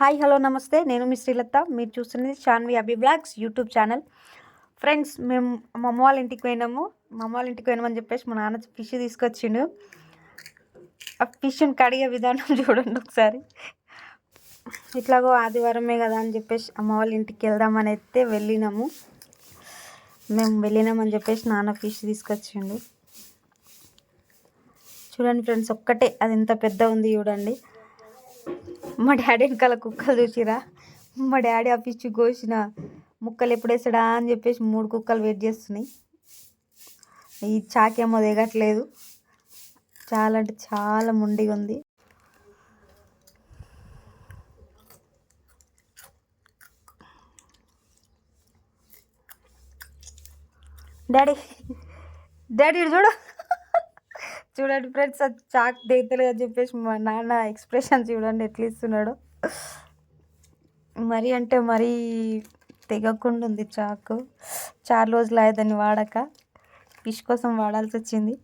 Hi hello నమస్తే. నేను మీ శ్రీలత. మీరు చూస్తున్నది Shanvi Abhi blogs YouTube channel. Friends మేము మా అమ్మ వాళ్ళ ఇంటికి పోయినాము. మా అమ్మ వాళ్ళ ఇంటికి పోయినామని చెప్పేసి మా నాన్న ఫిష్ తీసుకొచ్చిండు. ఆ ఫిష్ని కడిగే విధానం చూడండి ఒకసారి. ఇట్లాగో ఆదివారమే కదా అని చెప్పేసి అమ్మ వాళ్ళ ఇంటికి వెళ్దామని అయితే వెళ్ళినాము. మేము వెళ్ళినామని చెప్పేసి నాన్న ఫిష్ తీసుకొచ్చిండు. చూడండి ఫ్రెండ్స్ ఒక్కటే. అది ఎంత పెద్ద ఉంది చూడండి. మా డాడీ వెనకాల కుక్కలు చూసిరా? మా డాడీ ఆఫీస్కి కోసిన ముక్కలు ఎప్పుడు వేస్తాడా అని చెప్పేసి మూడు కుక్కలు వెయిట్ చేస్తున్నాయి. ఈ చాకేమో దిగట్లేదు చాలా అంటే చాలా ముండిగా ఉంది. డాడీ డాడీ ఇటు చూడు. చూడండి ఫ్రెండ్స్ అది చాక్ దేతలుగా చెప్పేసి మా నాన్న ఎక్స్ప్రెషన్ చూడండి ఎట్లా ఇస్తున్నాడు. మరీ అంటే మరీ తెగకుండా ఉంది చాకు. చాలా రోజులు అయ్యేదాన్ని వాడక. ఫిష్ కోసం వాడాల్సి వచ్చింది.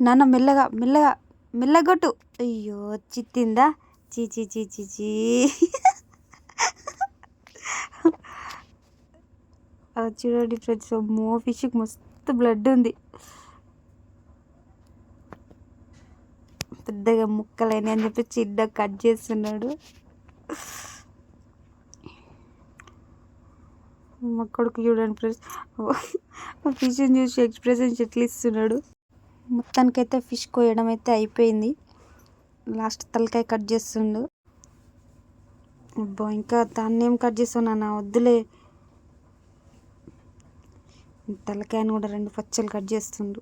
నాన్న మెల్లగా మెల్లగా మెల్లగొట్టు. అయ్యో చిత్తిందా? చీ చీ చీ చీ చీ. చూడండి ఫ్రెండ్స్ మో ఫిష్కి మస్తు బ్లడ్ ఉంది. పెద్దగా ముక్కలైన అని చెప్పి చిన్న కట్ చేస్తున్నాడు. మా కొడుకు చూడండి ఫ్రెండ్స్ ఫిష్ని చూసి ఎక్స్ప్రెషన్ ఎట్లా ఇస్తున్నాడు మొత్తానికైతే ఫిష్ కోయడం అయితే అయిపోయింది. లాస్ట్ తలకాయ కట్ చేస్తుండు. అబ్బా ఇంకా దాన్ని ఏం కట్ చేస్తున్నా వద్దులే. తలకాయను కూడా రెండు పచ్చలు కట్ చేస్తుండు.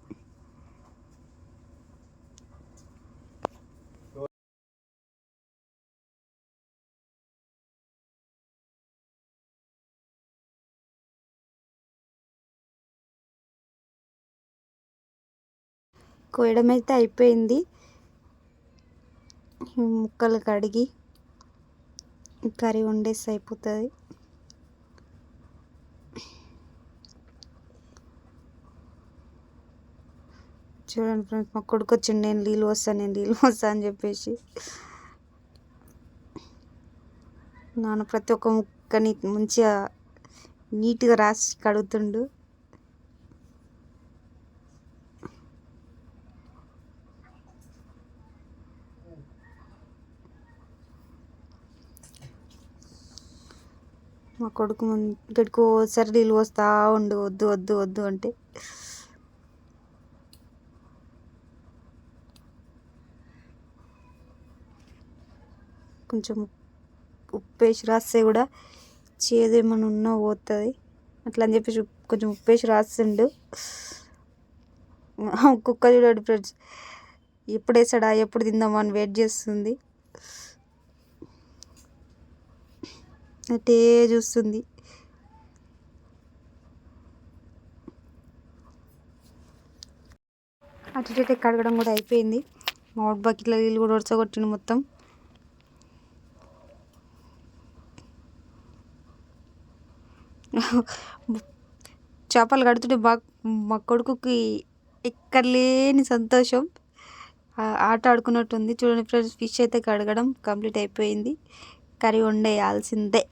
కోయడం అయితే అయిపోయింది. ముక్కలు కడిగి కర్రీ వండేసి అయిపోతుంది. చూడండి ఫ్రెండ్స్ మా కొడుకు వచ్చిండు నేను నీళ్ళు వస్తాను నేను నీళ్ళు వస్తా అని చెప్పేసి. నాన్న ప్రతి ఒక్క ముక్కని మంచిగా నీట్గా రాసి కడుగుతుండు. మా కొడుకు ఇక్కడికి ఒకసారి నీళ్ళు వస్తా ఉండు వద్దు వద్దు వద్దు అంటే. కొంచెం ఉప్పు వేసి రాస్తే కూడా చేదేమన్నా ఉన్నా పోతుంది. అట్లా అని చెప్పేసి కొంచెం ఉప్పు వేసి రాస్తుండు కుక్క చూడండి ఫ్రెండ్స్ ఎప్పుడు వేసాడా ఎప్పుడు తిందామా అని వెయిట్ చేస్తుంది. అటే చూస్తుంది. అటు ఇటు కడగడం కూడా అయిపోయింది. మామిడి బకెట్లో నీళ్ళు కూడా ఉడచగొట్టిండు మొత్తం. చేపలు కడుతుంటే మా మా కొడుకుకి ఎక్కడ లేని సంతోషం ఆట ఆడుకున్నట్టుంది. చూడండి ఫ్రెండ్స్ ఫిష్ అయితే కడగడం కంప్లీట్ అయిపోయింది. కర్రీ వండేయాల్సిందే.